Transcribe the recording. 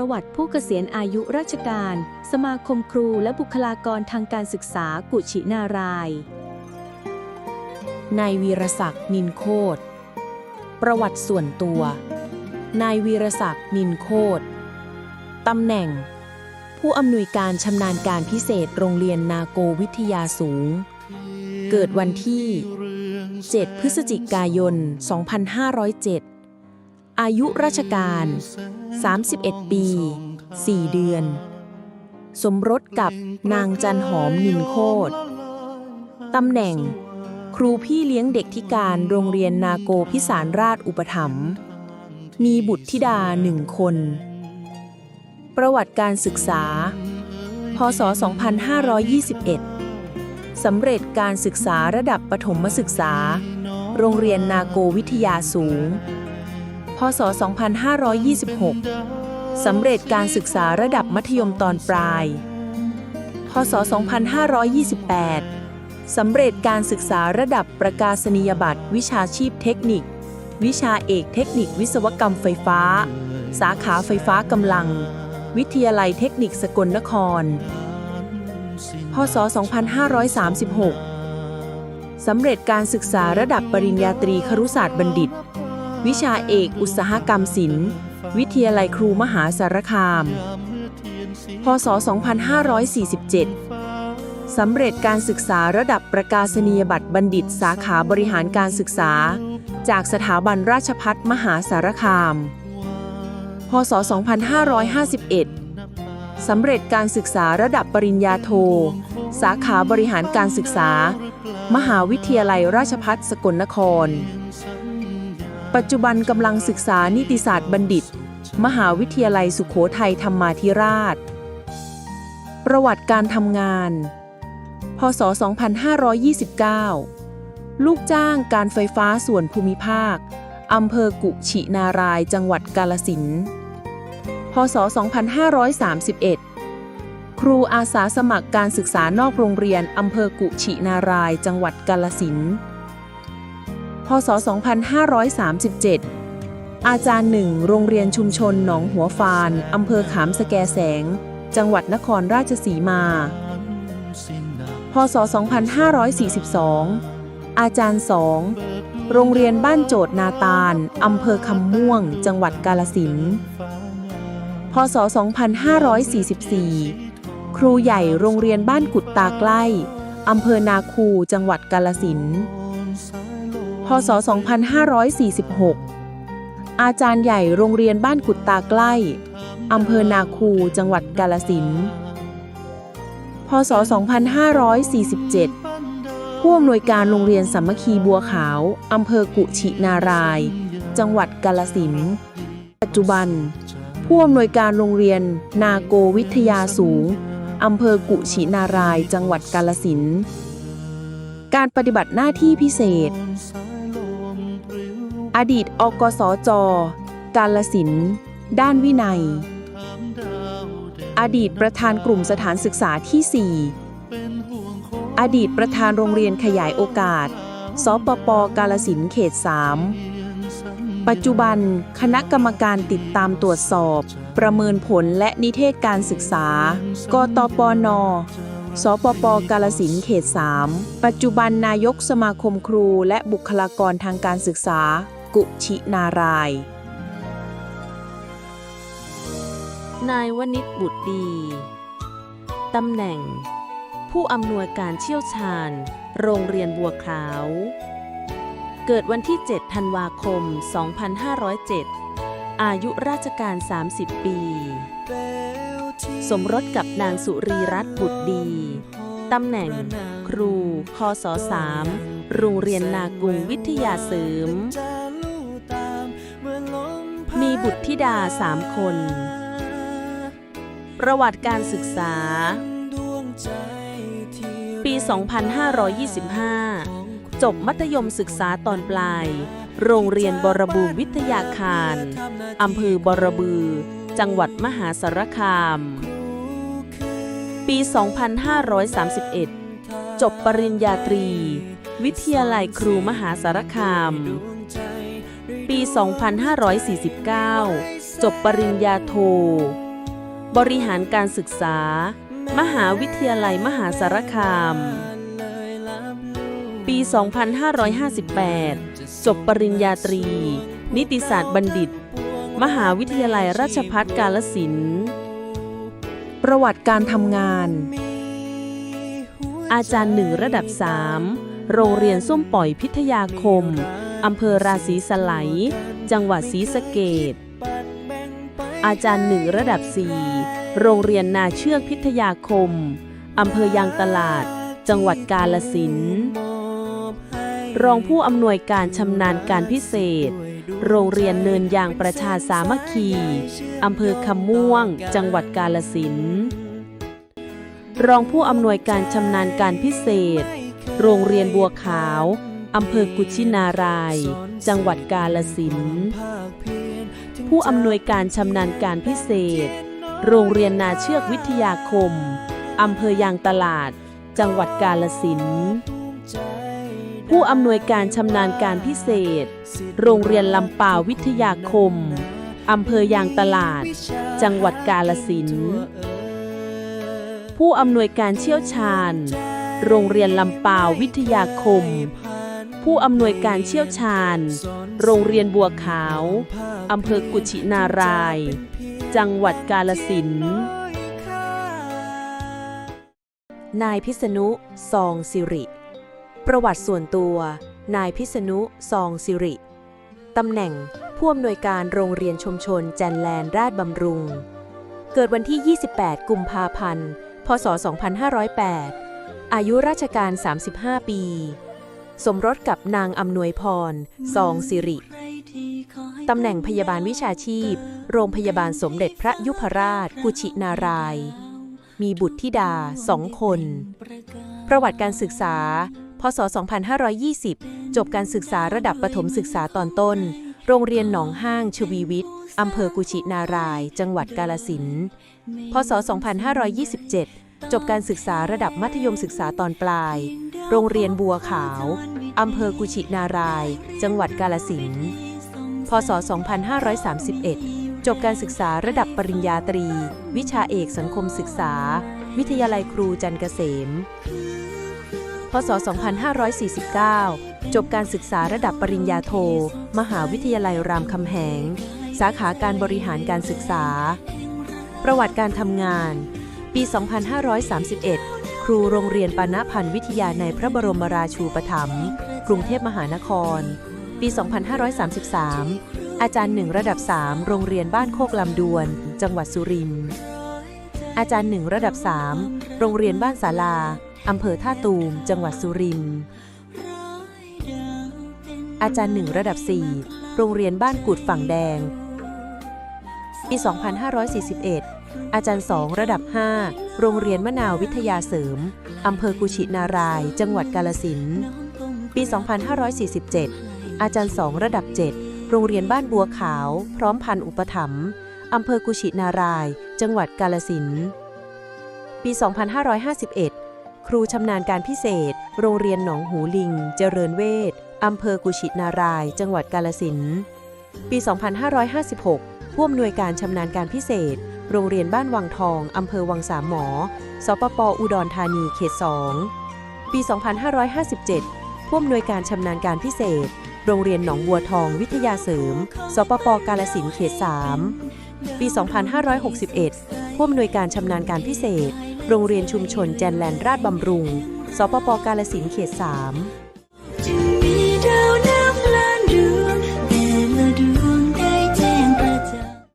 ประวัติผู้เกษียณอายุราชการ สมาคมครูและบุคลากรทางการศึกษากุชินารายนายวีรศักดิ์นินโคตรประวัติส่วนตัว นายวีรศักดิ์นินโคตรตำแหน่ง ผู้อำนวยการชำนาญการพิเศษโรงเรียนนาโกวิทยาสูง เกิดวันที่ 7 พฤศจิกายน 2507 อายุราชการ 31 ปี 4 เดือน สมรสกับนางจันหอมนินโคตรตำแหน่ง ครูพี่เลี้ยงเด็กที่การโรงเรียนนาโกพิสารราชอุปถัมภ์มีบุตรธิดาหนึ่งคน ประวัติการศึกษา พศ 2521 สำเร็จการศึกษาระดับประถมศึกษา โรงเรียนนาโกวิทยาสูง พศ 2526 สำเร็จการศึกษาระดับมัธยมตอนปลาย พศ 2528 สำเร็จการศึกษาระดับประกาศนียบัตรวิชาชีพเทคนิค วิชาเอกเทคนิควิศวกรรมไฟฟ้า สาขาไฟฟ้ากำลัง วิทยาลัยเทคนิคสกลนคร พศ 2536 สำเร็จการศึกษาระดับปริญญาตรีครุศาสตร์บัณฑิต วิชาเอกอุตสาหกรรมศิลป์ วิทยาลัยครูมหาสารคาม พศ 2547 สำเร็จการศึกษาระดับประกาศนียบัตรบัณฑิตสาขาบริหารการศึกษา จากสถาบันราชพัฒมหาสารคาม พศ 2551 สำเร็จการศึกษาระดับปริญญาโท สาขาบริหารการศึกษา มหาวิทยาลัยราชพัฒสกลนคร ปัจจุบันกำลังศึกษานิติศาสตร์บัณฑิต มหาวิทยาลัยสุโขทัยธรรมาธิราช ประวัติการทำงาน พศ 2529 ลูกจ้างการไฟฟ้าส่วนภูมิภาค อำเภอกุชินาราย จังหวัดกาลสิน พศ 2531 ครูอาสาสมัครการศึกษานอกโรงเรียนอำเภอกุชินาราย จังหวัดกาลสิน พศ 2537 อาจารย์หนึ่งโรงเรียนชุมชนหนองหัวฟาน อำเภอขามสแกแสง จังหวัดนครราชสีมา พศ 2542 อาจารย์สองโรงเรียนบ้านโจทย์นาตาล อำเภอคำม่วง จังหวัดกาลสิน พศ 2544 ครูใหญ่โรงเรียนบ้านกุดตาใกล้ อำเภอนาคู จังหวัดกาลสิน พศ 2546 อาจารย์ใหญ่โรงเรียนบ้านกุดตาใกล้ อำเภอนาคูจังหวัดกาลสิน พศ 2547 ผู้อำนวยการโรงเรียนสามัคคีบัวขาว อำเภอกุชินาราย จังหวัดกาลสิน ปัจจุบัน ผู้อำนวยการโรงเรียนนาโกวิทยาสูง อำเภอกุชินาราย จังหวัดกาลสินการปฏิบัติหน้าที่พิเศษ อดีตอกสจ กาลสิน ด้านวินัย อดีตประธานกลุ่มสถานศึกษาที่ 4 อดีตประธานโรงเรียนขยายโอกาส สปปกาลสินเขต 3 ปัจจุบันคณะกรรมการติดตามตรวจสอบ ประเมินผลและนิเทศการศึกษา กตปนสปปกาลสินเขต 3 ปัจจุบันนายกสมาคมครูและบุคลากรทางการศึกษา กุชินาราย นายวณิชบุตรดี ตำแหน่ง ผู้อำนวยการเชี่ยวชาญ โรงเรียนบัวขาว เกิดวันที่ 7 ธันวาคม 2507 อายุราชการ 30 ปี สมรสกับนางสุรีรัตน์บุตรดี ตำแหน่ง ครูพศ3โรงเรียนนากุงวิทยาเสริมม บุตรธิดาสามคน ประวัติการศึกษา ปี 2525 จบมัธยมศึกษาตอนปลาย โรงเรียนบรบูวิทยาคาร อำเภอบรบือ จังหวัดมหาสารคาม ปี 2531 จบปริญญาตรี วิทยาลัยครูมหาสารคาม ปี 2549 จบปริญญาโท บริหารการศึกษา มหาวิทยาลัยมหาสารคาม ปี 2558 จบปริญญาตรี นิติศาสตร์บัณฑิต มหาวิทยาลัยราชภัฏกาลสินประวัติการทำงาน อาจารย์หนึ่งระดับ 3 โรงเรียนส้มปล่อยพิทยาคม อำเภอราศีสไลยจังหวัดศรีสะเกดอาจารย์หนึ่งระดับ 4 โรงเรียนนาเชือกพิทยาคม อำเภอยางตลาด จังหวัดกาลสินรองผู้อำนวยการชำนาญการพิเศษ โรงเรียนเนินยางประชาสามัคคี อำเภอคำม่วง จังหวัดกาลสินรองผู้อำนวยการชำนาญการพิเศษ โรงเรียนบัวขาว อำเภอกุชินาราย จังหวัดกาลสิน ผู้อำนวยการชำนาญการพิเศษ โรงเรียนนาเชือกวิทยาคม อำเภอยางตลาด จังหวัดกาลสิน ผู้อำนวยการชำนาญการพิเศษ โรงเรียนลำปาวิทยาคม อำเภอยางตลาด จังหวัดกาลสิน ผู้อำนวยการเชี่ยวชาญ โรงเรียนลำปาวิทยาคม ผู้อำนวยการเชี่ยวชาญ โรงเรียนบัวขาวอำเภอกุชินาราย จังหวัดกาลสินนายพิษณุซองสิริ ประวัติส่วนตัว นายพิษณุซองสิริ ตำแหน่งผู้อำนวยการโรงเรียนชุมชนแจนแลนด์ราชบำรุง เกิดวันที่ 28 กุมภาพันธ์ พศ 2508 อายุราชการ 35 ปี สมรสกับนางอำนวยพรซองสิริ ตำแหน่งพยาบาลวิชาชีพ โรงพยาบาลสมเด็จพระยุพราช กุชินาราย มีบุตรธิดาสองคน ประวัติการศึกษา พศ 2520 จบการศึกษาระดับประถมศึกษาตอนต้น โรงเรียนหนองห้างชวีวิทย์อำเภอกุชินาราย จังหวัดกาลสิน พศ 2527 จบการศึกษาระดับมัธยมศึกษาตอนปลาย โรงเรียนบัวขาว อำเภอกุชินาราย จังหวัดกาลสินพศ 2531 จบการศึกษาระดับปริญญาตรี วิชาเอกสังคมศึกษา วิทยาลัยครูจันเกษม พศ 2549 จบการศึกษาระดับปริญญาโท มหาวิทยาลัยรามคำแหง สาขาการบริหารการศึกษา ประวัติการทำงาน ปี 2531 ครูโรงเรียนปานะพันธ์วิทยาในพระบรมราชูปถัมภ์กรุงเทพมหานคร ปี 2533 อาจารย์หนึ่งระดับ 3 โรงเรียนบ้านโคกลำดวน จังหวัดสุรินทร์อาจารย์หนึ่งระดับ 3 โรงเรียนบ้านศาลาอำเภอท่าตูม จังหวัดสุรินทร์อาจารย์หนึ่งระดับ 4 โรงเรียนบ้านกุดฝั่งแดง ปี 2541 อาจารย์2ระดับ 5 โรงเรียนมะนาววิทยาเสริม อำเภอกุชินาราย จังหวัดกาลสินปี 2547 อาจารย์2ระดับ 7 โรงเรียนบ้านบัวขาว พร้อมพันอุปถัมภ์อำเภอกุชินาราย จังหวัดกาลสินปี 2551 ครูชำนาญการพิเศษ โรงเรียนหนองหูลิง เจริญเวชอำเภอกุชินาราย จังหวัดกาลสินปี 2556 ผู้อำนวยการชำนาญการพิเศษ โรงเรียนบ้านวังทอง อำเภอวังสามหมอ สปป อุดรธานี เขต 2 ปี 2557 ผู้อำนวยการชำนาญการพิเศษ โรงเรียนหนองบัวทองวิทยาเสริม สปป กาลสินธุ์เขต 3 ปี 2561 ผู้อำนวยการชำนาญการพิเศษ โรงเรียนชุมชนแจนแลนด์ราชบำรุง สปป กาลสินธุ์เขต 3